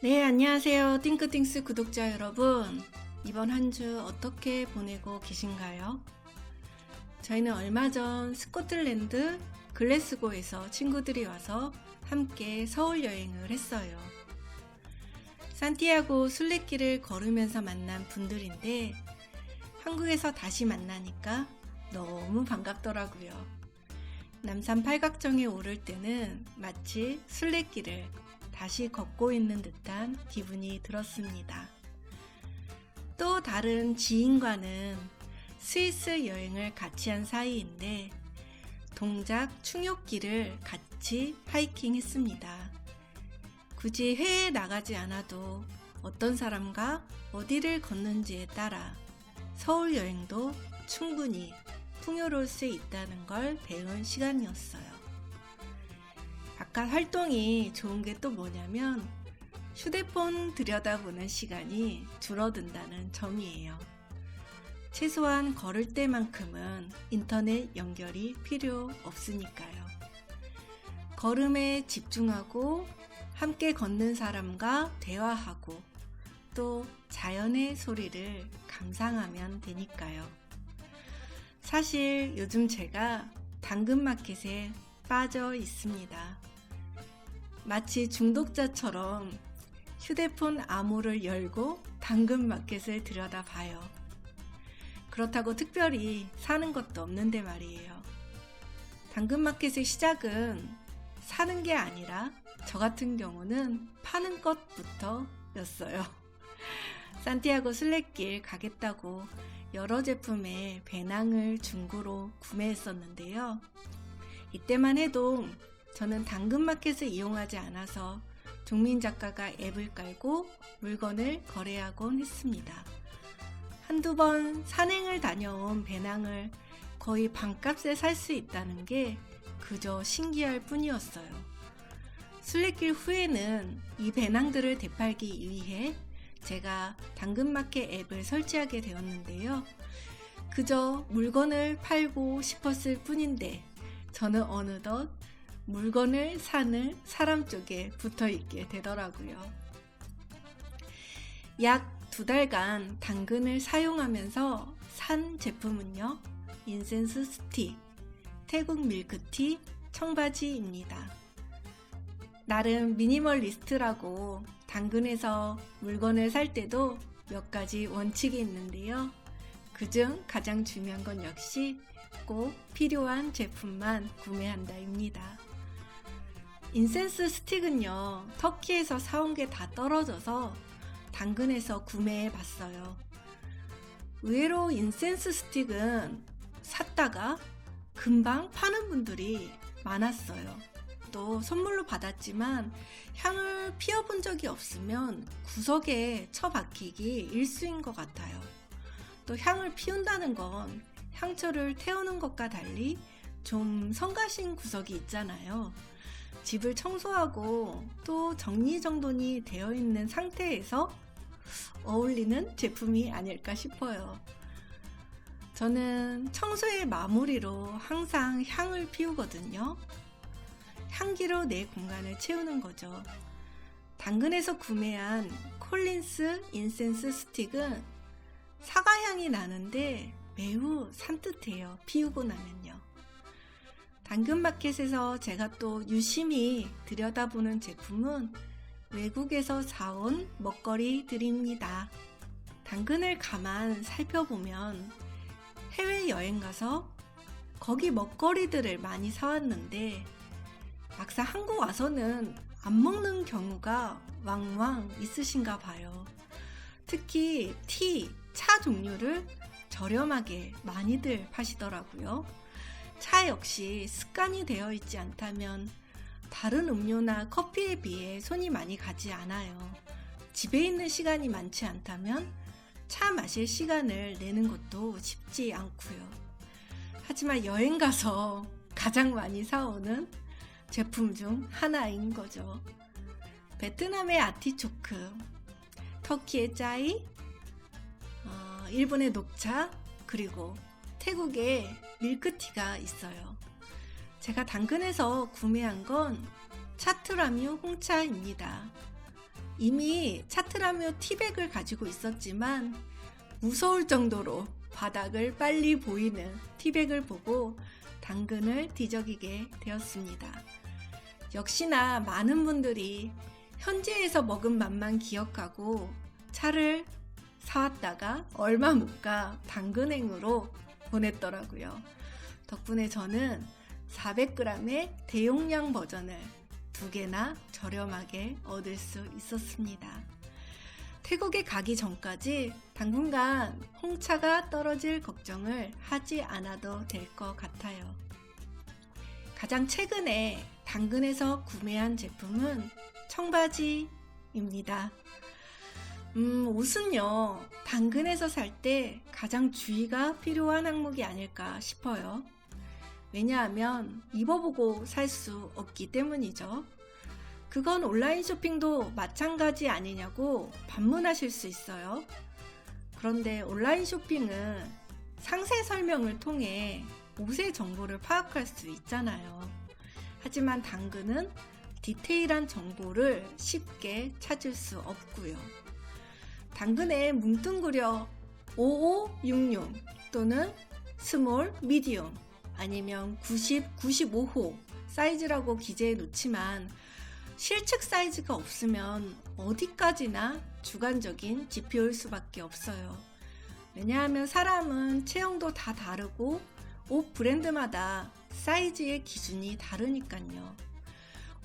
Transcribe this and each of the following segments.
네, 안녕하세요. 띵크띵스 구독자 여러분. 이번 한 주 어떻게 보내고 계신가요? 저희는 얼마 전 스코틀랜드 글래스고에서 친구들이 와서 함께 서울 여행을 했어요. 산티아고 순례길을 걸으면서 만난 분들인데 한국에서 다시 만나니까 너무 반갑더라고요. 남산 팔각정에 오를 때는 마치 순례길을 다시 걷고 있는 듯한 기분이 들었습니다. 또 다른 지인과는 스위스 여행을 같이 한 사이인데 동작 충욕길을 같이 하이킹 했습니다. 굳이 해외에 나가지 않아도 어떤 사람과 어디를 걷는지에 따라 서울 여행도 충분히 풍요로울 수 있다는 걸 배운 시간이었어요. 바깥 활동이 좋은 게 또 뭐냐면 휴대폰 들여다보는 시간이 줄어든다는 점이에요. 최소한 걸을 때만큼은 인터넷 연결이 필요 없으니까요. 걸음에 집중하고 함께 걷는 사람과 대화하고 또 자연의 소리를 감상하면 되니까요. 사실 요즘 제가 당근마켓에 빠져 있습니다. 마치 중독자처럼 휴대폰 암호를 열고 당근 마켓을 들여다봐요. 그렇다고 특별히 사는 것도 없는데 말이에요. 당근 마켓의 시작은 사는 게 아니라 저 같은 경우는 파는 것부터 였어요. 산티아고 순례길 가겠다고 여러 제품의 배낭을 중고로 구매했었는데요. 이때만 해도 저는 당근마켓을 이용하지 않아서 종민 작가가 앱을 깔고 물건을 거래하곤 했습니다. 한두 번 산행을 다녀온 배낭을 거의 반값에 살 수 있다는 게 그저 신기할 뿐이었어요. 순례길 후에는 이 배낭들을 되팔기 위해 제가 당근마켓 앱을 설치하게 되었는데요. 그저 물건을 팔고 싶었을 뿐인데 저는 어느덧 물건을 사는 사람 쪽에 붙어 있게 되더라고요. 약 두 달간 당근을 사용하면서 산 제품은요, 인센스 스틱, 태국 밀크티, 청바지입니다. 나름 미니멀리스트라고 당근에서 물건을 살 때도 몇 가지 원칙이 있는데요. 그중 가장 중요한 건 역시 꼭 필요한 제품만 구매한다입니다. 인센스 스틱은요, 터키에서 사온 게 다 떨어져서 당근에서 구매해 봤어요. 의외로 인센스 스틱은 샀다가 금방 파는 분들이 많았어요. 또 선물로 받았지만 향을 피워본 적이 없으면 구석에 처박히기 일수인 것 같아요. 또 향을 피운다는 건 향초를 태우는 것과 달리 좀 성가신 구석이 있잖아요. 집을 청소하고 또 정리정돈이 되어 있는 상태에서 어울리는 제품이 아닐까 싶어요. 저는 청소의 마무리로 항상 향을 피우거든요. 향기로 내 공간을 채우는 거죠. 당근에서 구매한 콜린스 인센스 스틱은 사과향이 나는데 매우 산뜻해요. 피우고 나면요. 당근마켓에서 제가 또 유심히 들여다보는 제품은 외국에서 사온 먹거리들입니다. 당근을 가만 살펴보면 해외여행 가서 거기 먹거리들을 많이 사왔는데 막상 한국 와서는 안 먹는 경우가 왕왕 있으신가 봐요. 특히 티, 차 종류를 저렴하게 많이들 파시더라고요. 차 역시 습관이 되어 있지 않다면 다른 음료나 커피에 비해 손이 많이 가지 않아요. 집에 있는 시간이 많지 않다면 차 마실 시간을 내는 것도 쉽지 않고요. 하지만 여행 가서 가장 많이 사오는 제품 중 하나인 거죠. 베트남의 아티초크, 터키의 짜이, 어, 일본의 녹차, 그리고 태국의 밀크티가 있어요. 제가 당근에서 구매한 건 차트라뮤 홍차입니다. 이미 차트라며 티백을 가지고 있었지만 무서울 정도로 바닥을 빨리 보이는 티백을 보고 당근을 뒤적이게 되었습니다. 역시나 많은 분들이 현지에서 먹은 맛만 기억하고 차를 사왔다가 얼마 못 가 당근행으로 보냈더라고요. 덕분에 저는 400g의 대용량 버전을 두 개나 저렴하게 얻을 수 있었습니다. 태국에 가기 전까지 당분간 홍차가 떨어질 걱정을 하지 않아도 될 것 같아요. 가장 최근에 당근에서 구매한 제품은 청바지입니다. 음, 옷은요, 당근에서 살 때 가장 주의가 필요한 항목이 아닐까 싶어요. 왜냐하면 입어보고 살 수 없기 때문이죠. 그건 온라인 쇼핑도 마찬가지 아니냐고 반문하실 수 있어요. 그런데 온라인 쇼핑은 상세 설명을 통해 옷의 정보를 파악할 수 있잖아요. 하지만 당근은 디테일한 정보를 쉽게 찾을 수 없고요. 당근에 뭉뚱그려 5566 또는 스몰, 미디움 아니면 90, 95호 사이즈라고 기재해 놓지만 실측 사이즈가 없으면 어디까지나 주관적인 지표일 수밖에 없어요. 왜냐하면 사람은 체형도 다 다르고 옷 브랜드마다 사이즈의 기준이 다르니까요.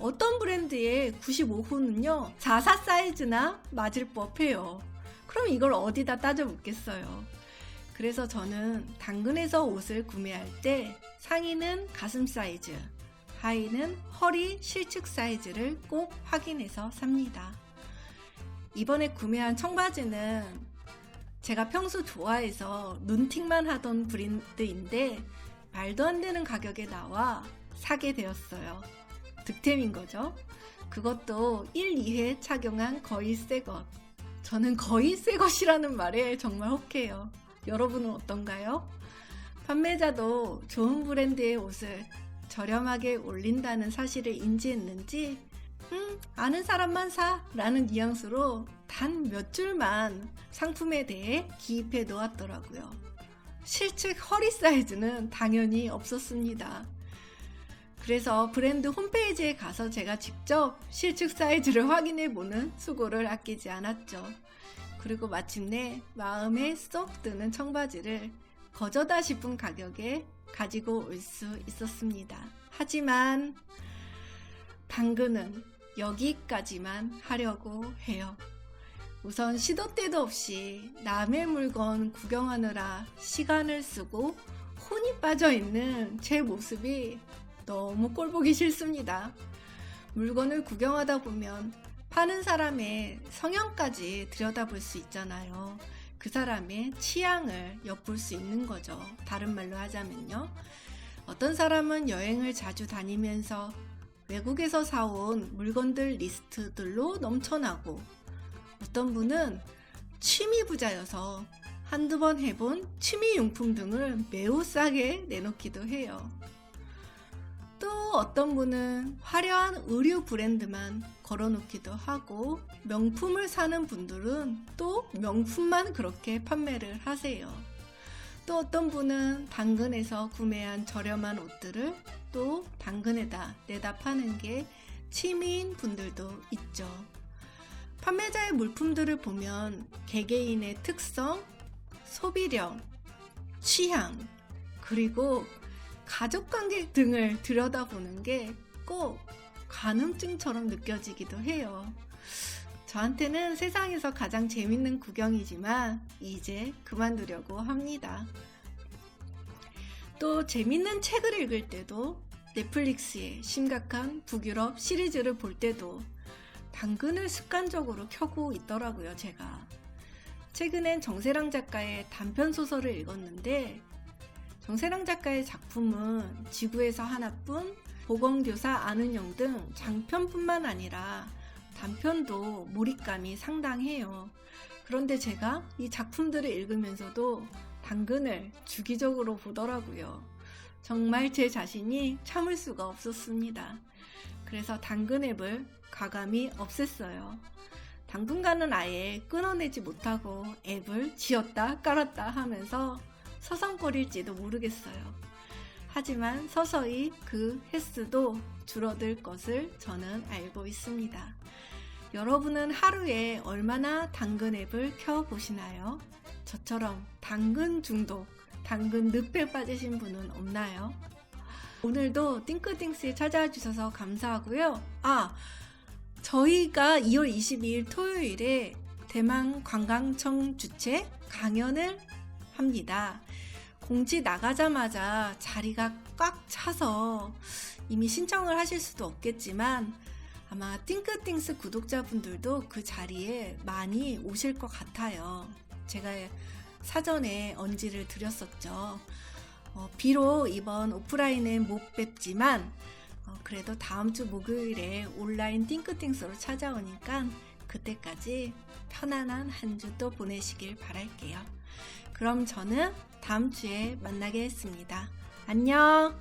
어떤 브랜드의 95호는요, 44 사이즈나 맞을 법해요. 그럼 이걸 어디다 따져 묻겠어요. 그래서 저는 당근에서 옷을 구매할 때 상의는 가슴 사이즈, 하의는 허리 실측 사이즈를 꼭 확인해서 삽니다. 이번에 구매한 청바지는 제가 평소 좋아해서 눈팅만 하던 브랜드인데 말도 안 되는 가격에 나와 사게 되었어요. 득템인 거죠. 그것도 1, 2회 착용한 거의 새 것. 저는 거의 새 것이라는 말에 정말 혹해요. 여러분은 어떤가요? 판매자도 좋은 브랜드의 옷을 저렴하게 올린다는 사실을 인지했는지, 음, 아는 사람만 사! 라는 뉘앙스로 단 몇 줄만 상품에 대해 기입해 놓았더라고요. 실측 허리 사이즈는 당연히 없었습니다. 그래서 브랜드 홈페이지에 가서 제가 직접 실측 사이즈를 확인해 보는 수고를 아끼지 않았죠. 그리고 마침내 마음에 쏙 드는 청바지를 거저다 싶은 가격에 가지고 올 수 있었습니다. 하지만 당근은 여기까지만 하려고 해요. 우선 시도 때도 없이 남의 물건 구경하느라 시간을 쓰고 혼이 빠져 있는 제 모습이 너무 꼴보기 싫습니다. 물건을 구경하다 보면 파는 사람의 성향까지 들여다볼 수 있잖아요. 그 사람의 취향을 엿볼 수 있는 거죠. 다른 말로 하자면요. 어떤 사람은 여행을 자주 다니면서 외국에서 사온 물건들 리스트들로 넘쳐나고 어떤 분은 취미 부자여서 한두 번 해본 취미 용품 등을 매우 싸게 내놓기도 해요. 또 어떤 분은 화려한 의류 브랜드만 걸어놓기도 하고 명품을 사는 분들은 또 명품만 그렇게 판매를 하세요. 또 어떤 분은 당근에서 구매한 저렴한 옷들을 또 당근에다 내다 파는 게 취미인 분들도 있죠. 판매자의 물품들을 보면 개개인의 특성, 소비력, 취향, 그리고 가족 관계 등을 들여다보는 게 꼭 가늠증처럼 느껴지기도 해요. 저한테는 세상에서 가장 재밌는 구경이지만 이제 그만두려고 합니다. 또 재밌는 책을 읽을 때도 넷플릭스의 심각한 북유럽 시리즈를 볼 때도 당근을 습관적으로 켜고 있더라고요, 제가. 최근엔 정세랑 작가의 단편 소설을 읽었는데 정세랑 작가의 작품은 지구에서 하나뿐, 보건교사 아는영 등 장편뿐만 아니라 단편도 몰입감이 상당해요. 그런데 제가 이 작품들을 읽으면서도 당근을 주기적으로 보더라고요. 정말 제 자신이 참을 수가 없었습니다. 그래서 당근 앱을 과감히 없앴어요. 당분간은 아예 끊어내지 못하고 앱을 지웠다 깔았다 하면서 서성거릴지도 모르겠어요. 하지만 서서히 그 횟수도 줄어들 것을 저는 알고 있습니다. 여러분은 하루에 얼마나 당근 앱을 켜보시나요? 저처럼 당근 중독, 당근 늪에 빠지신 분은 없나요? 오늘도 띵크띵스에 찾아와 주셔서 감사하고요. 아, 저희가 2월 22일 토요일에 대만 관광청 주최 강연을 합니다. 공지 나가자마자 자리가 꽉 차서 이미 신청을 하실 수도 없겠지만 아마 띵크띵스 구독자분들도 그 자리에 많이 오실 것 같아요. 제가 사전에 언지를 드렸었죠. 어, 비록 이번 오프라인은 못 뵙지만 어, 그래도 다음 주 목요일에 온라인 띵크띵스로 찾아오니까 그때까지 편안한 한 주 또 보내시길 바랄게요. 그럼 저는 다음 주에 만나겠습니다. 안녕!